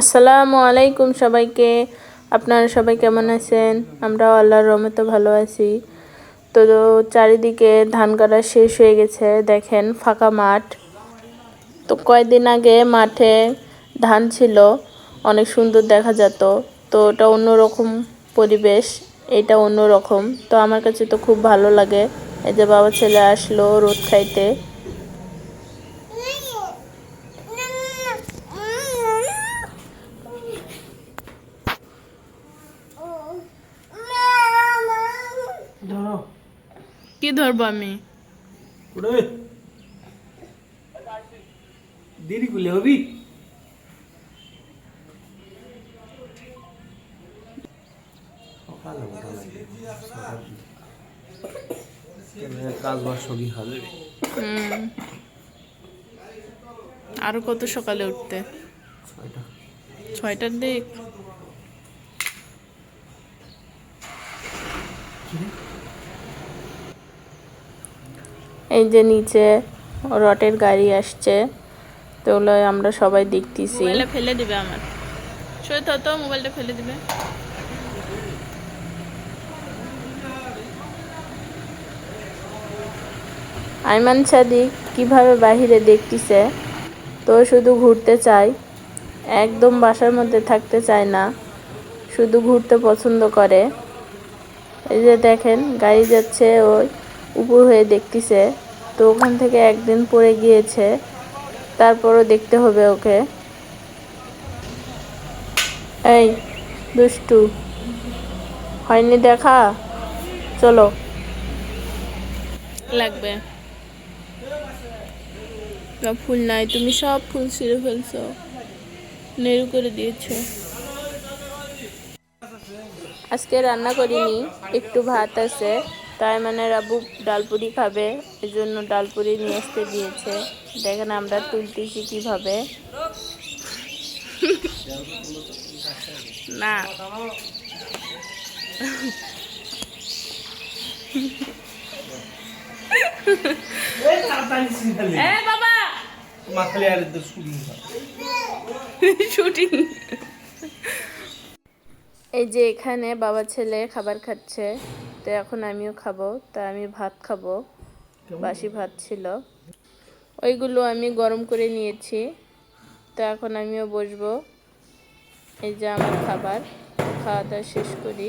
আসসালামু আলাইকুম সবাইকে। আপনারা সবাই কেমন আছেন? আমরাও আল্লাহর রহমতে ভালো আছি। তো চারিদিকে ধান কাটা শেষ হয়ে গেছে, দেখেন ফাঁকা মাঠ। তো কয়েকদিন আগে মাঠে ধান ছিল, অনেক সুন্দর দেখা যেত। তো ওটা অন্যরকম পরিবেশ, এটা অন্যরকম। তো আমার কাছে তো খুব ভালো লাগে। এই যে বাবা ছেলে আসলো রোদ খাইতে ধরো কি ধরবো আমি। দেরি করলে হবি? আরও কত সকালে উঠতে? ছয়টার দিক? এই যে নিচে রটের গাড়ি আসছে তো ওগুলো আমরা সবাই দেখতেছি। ফেলে দিবে আমার। সৈত তো মোবাইলটা ফেলে দিবে। আইমান সাদিক কীভাবে বাহিরে দেখতেছে তো শুধু ঘুরতে চায়। একদম বাসার মধ্যে থাকতে চায় না শুধু ঘুরতে পছন্দ করে। এই যে দেখেন গাড়ি যাচ্ছে ওই উপর হয়ে দেখতেছে। তো ওখান থেকে একদিন পড়ে গিয়েছে। তারপরও দেখতে হবে ওকে। এই দুষ্টু। হয়নি দেখা? চলো। লাগবে। ফুল নাই। তুমি সব ফুল ছিঁড়ে ফেলছো। নেড়ু করে দিয়েছ। আজকে রান্না করিনি। একটু ভাত আছে। তাই মানে রাবু ডালপুরি খাবে, এই জন্য ডালপুরি নিয়ে আসতে দিয়েছে। দেখেন আমরা তুলতেছি কীভাবে। না। এই যে এখানে বাবা ছেলে খাবার খাচ্ছে। তো এখন আমিও খাব তা আমি ভাত খাব। বাসি ভাত ছিল। ওইগুলো আমি গরম করে নিয়েছি। তো এখন আমিও বসবো। এই যে আমার খাবার খাওয়া দাওয়া শেষ করি।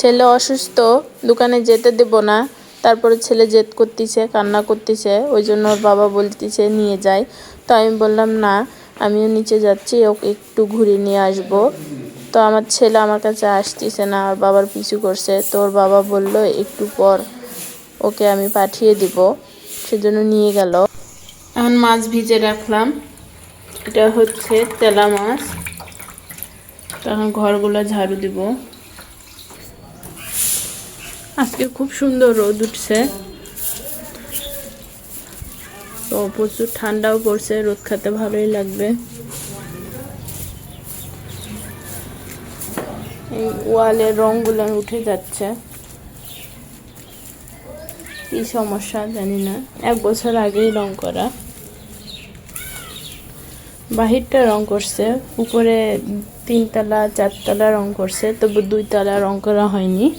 ছেলে অসুস্থ দোকানে যেতে দেব না। তারপরে ছেলে জেদ করতেছে কান্না করতেছে। ওই জন্য ওর বাবা বলতেছে নিয়ে যায় তো আমি বললাম না। আমিও নিচে যাচ্ছি ওকে একটু ঘুরে নিয়ে আসব। তো আমার ছেলে আমার কাছে আসতেছে না, আর বাবার পিছু করছে। তো ওর বাবা বলল, একটু পর ওকে আমি পাঠিয়ে দিব। সেজন্য নিয়ে গেল। এখন মাছ ভিজে রাখলাম। এটা হচ্ছে তেলা মাছ। তখন ঘরগুলো ঝাড়ু দিব। আজকে খুব সুন্দর রোদ উঠছে। তো প্রচুর ঠান্ডাও পড়ছে, রোদ খেতে ভালোই লাগবে। এই ওয়ালের রংগুলো উঠে যাচ্ছে। কি সমস্যা জানি না। এক বছর আগেই রং করা। বাহিরটা রং করছে, উপরে তিনতলা, চারতলা রং করছে, তবু দুইতলা রং করা হয়নি।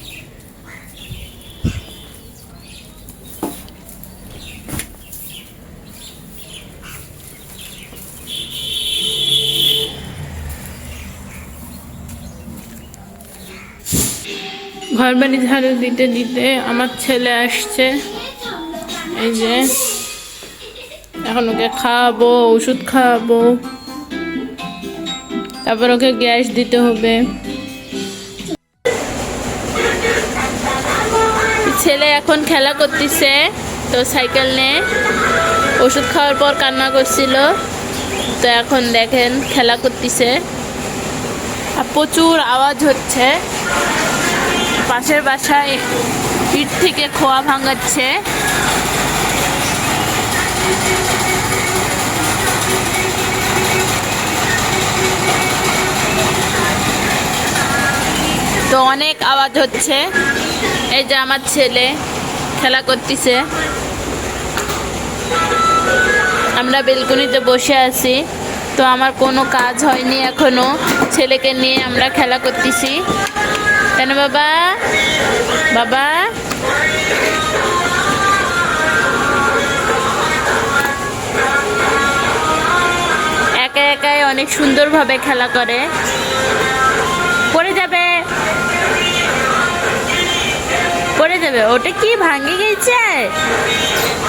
ঘর বাড়ি ঝাড়ু দিতে দিতে আমার ছেলে আসছে। এই যে, এখন ওকে খাওয়াবো, ওষুধ খাওয়াবো। তারপর ওকে গ্যাস দিতে হবে। ছেলে এখন খেলা করতেছে, তো সাইকেল নিয়ে। ওষুধ খাওয়ার পর কান্না করছিল। তো এখন দেখেন, খেলা করতেছে। আর প্রচুর আওয়াজ হচ্ছে। পাশের বাসায় ইট থেকে খোয়া ভাঙাচ্ছে। তো অনেক আওয়াজ হচ্ছে। এই যে আমার ছেলে খেলা করতেছে। আমরা বেলকুনিতে বসে আছি। তো আমার কোনো কাজ হয়নি এখনও। ছেলেকে নিয়ে আমরা খেলা করতেছি। কেন বাবা বাবা একা একাই অনেক সুন্দরভাবে খেলা করে। পড়ে যাবে। পড়ে যাবে। ওটা কি ভাঙে গেছে?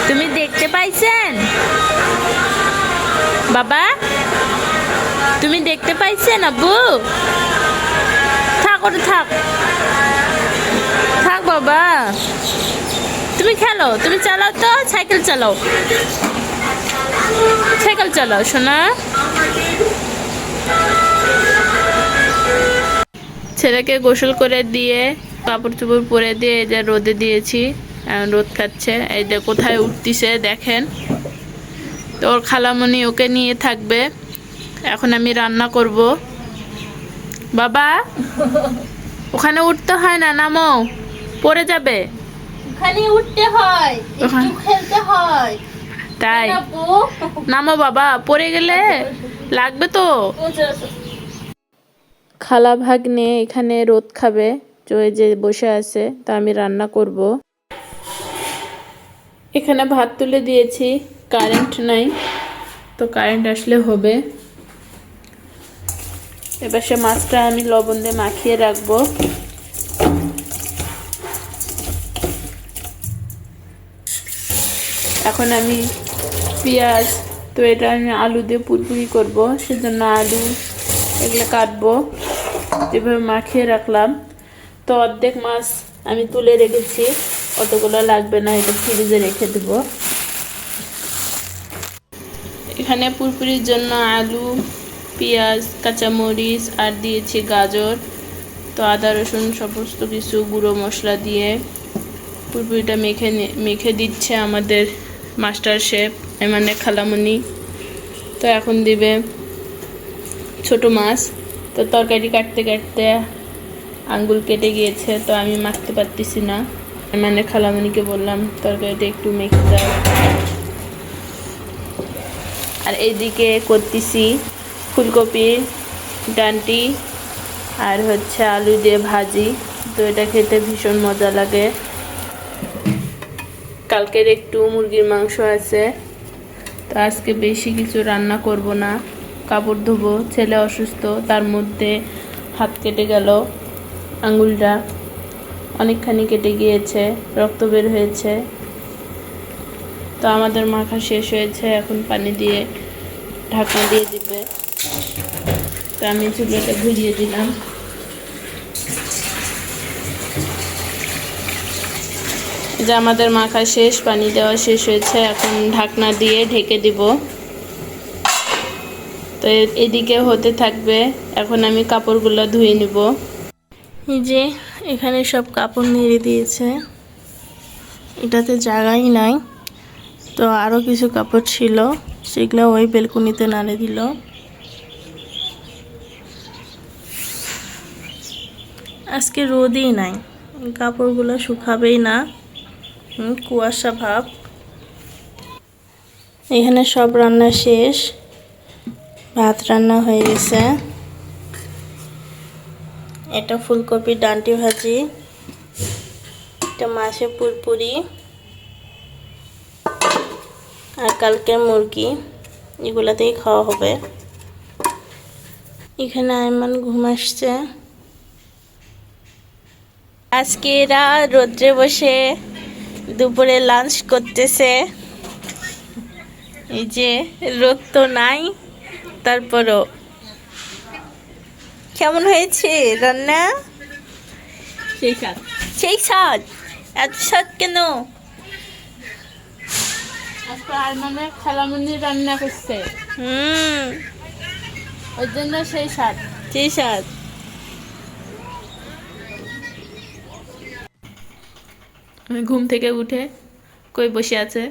তুমি দেখতে পাইছেন? বাবা? তুমি দেখতে পাইছেন আব্বু? ওটা থাক। থাক বাবা। তুমি খেলো, তুমি চালাও তো, সাইকেল চালাও। সাইকেল চালাও শোনা ছেলেকে গোসল করে দিয়ে কাপড় চোপড় পরে দিয়ে, এই যে রোদে দিয়েছি রোদ খাচ্ছে। এই যে কোথায় উঠতিছে, দেখেন। তো ওর খালামণি ওকে নিয়ে থাকবে। এখন আমি রান্না করব। বাবা ওখানে উঠতে হয় না নামো পড়ে যাবে। ওখানে উঠতে হয় একটু খেলতে হয়। তাই। নামো। বাবা পড়ে গেলে লাগবে তো। খালা ভাগ্নে এখানে রোদ খাবে চয়ে যে বসে আছে তা আমি রান্না করব। এখানে ভাত তুলে দিয়েছি কারেন্ট নাই তো কারেন্ট আসলে হবে। এবার সে মাছটা আমি লবণ দিয়ে মাখিয়ে রাখব। এখন আমি পেঁয়াজ, তো এটা আমি আলু দিয়ে পুরপুরি করব, সেজন্য আলু এগুলো কাটবো। এভাবে মাখিয়ে রাখলাম। তো অর্ধেক মাছ আমি তুলে রেখেছি, অতগুলো লাগবে না, এটা ফ্রিজে রেখে দেবো। এখানে পুরপুরির জন্য আলু পেঁয়াজ, কাঁচামরিচ আর দিয়েছি গাজর। তো আদা, রসুন সমস্ত কিছু, গুঁড়ো মশলা দিয়ে পুরপুরিটা মেখে মেখে দিচ্ছে আমাদের মাস্টার শেফ মানে খালামণি তো এখন দিবে ছোট মাছ। তো তরকারি কাটতে কাটতে আঙ্গুল কেটে গিয়েছে, তো আমি মাখতে পারতেছি না। মানে খালামণিকে বললাম, তরকারিটা একটু মেখে দাও। আর এইদিকে করতেছি ফুলকপি, ডান্টি আর হচ্ছে আলু দিয়ে ভাজি। তো এটা খেতে ভীষণ মজা লাগে। কালকের একটু মুরগির মাংস আছে। তো আজকে বেশি কিছু রান্না করব না। কাপড় ধোবো, ছেলে অসুস্থ, তার মধ্যে হাত কেটে গেল আঙুলটা। অনেকখানি কেটে গিয়েছে, রক্ত বের হয়েছে। তো আমাদের মাখা শেষ হয়েছে, এখন পানি দিয়ে ঢাকনা দিয়ে দিবে। তো আমি চুলোটা ঘুরিয়ে দিলাম। যে আমাদের মাখা শেষ, পানি দেওয়া শেষ হয়েছে, এখন ঢাকনা দিয়ে ঢেকে দিব। তো এদিকে হতে থাকবে, এখন আমি কাপড়গুলো ধুয়ে নিব। এই যে এখানে সব কাপড় নেড়ে দিয়েছে। এটাতে জায়গাই নাই। তো আরও কিছু কাপড় ছিল, সেগুলো ওই বেলকুনিতে নাড়ে দিল। আজকে রোদই নাই। কাপড়গুলো শুকাবেই না। কুয়াশা ভাব। এখানে সব রান্না শেষ। ভাত রান্না হয়ে গেছে। এটা ফুলকপি, ডান্টি ভাজি। এটা মাছের পুরপুরি। আর কালকে মুরগি। এগুলাতেই খাওয়া হবে। এখানে আয়মান ঘুম আসছে। আজকে এরা রোদ্রে বসে দুপুরে লাঞ্চ করতেছে। এই যে রোদ তো নাই তারপরও। কেমন হয়েছে রান্না? সেই সাথ সেই স্বাদ এত স্বাদ কেন? আর মানে খালামুনি রান্না করছে। হুম। ওই জন্য সেই স্বাদ। সেই স্বাদ। ঘুম থেকে উঠে কই বসে আছে?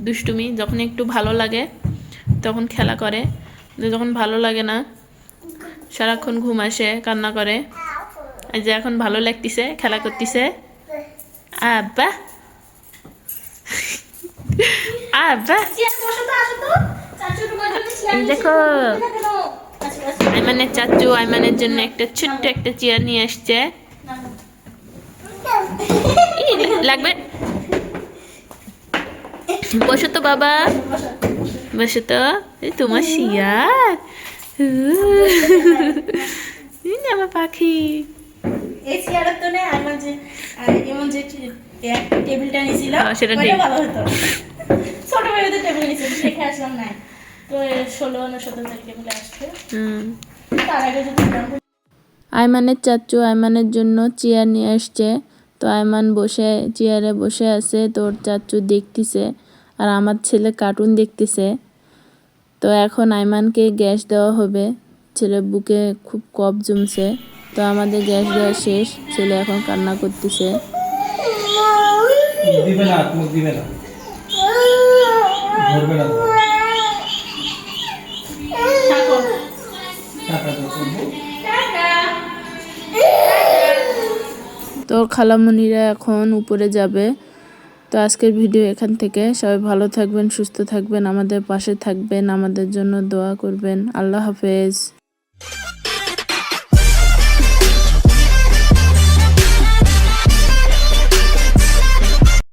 দুষ্টুমি যখন একটু ভালো লাগে তখন খেলা করে। যখন ভালো লাগে না সারাক্ষণ ঘুম আসে কান্না করে। এই যে এখন ভালো লাগতেছে খেলা করতেছে। আব্বা! আব্বা! দেখো। আইমানের চাচু আইমানের জন্য একটা ছোট্ট একটা চেয়ার নিয়ে আসছে। লাগবে? বসো তো বাবা। বসো তো। তোমার শিয়ার আমার পাখি। নিয়েছিল হ্যাঁ, সেটা ওইটা ঠিক। ভালো হতো। ছোট বেবিতে টেবিল নিয়েছিল দেখে আসলাম না। তো ষোলো না সতেরো তারিখ টেবিলে আসবে হুম। তার আগে যদি গ্রাম আয়মানের চাচু আয়মানের জন্য চেয়ার নিয়ে আসছে। তো আয়মান বসে, চেয়ারে বসে আছে, তোর চাচু দেখতেছে আর আমার ছেলে কার্টুন দেখতেছে। তো এখন আয়মানকে গ্যাস দেওয়া হবে। ছেলের বুকে খুব কফ জমছে। তো আমাদের গ্যাস দেওয়া শেষ। ছেলে এখন কান্না করতেছে। দিবে না দিবে না। তো খালামণিরা এখন উপরে যাবে। তো আজকের ভিডিও এখান থেকে। সবাই ভালো থাকবেন, সুস্থ থাকবেন, আমাদের পাশে থাকবেন, আমাদের জন্য দোয়া করবেন। আল্লাহ হাফেজ।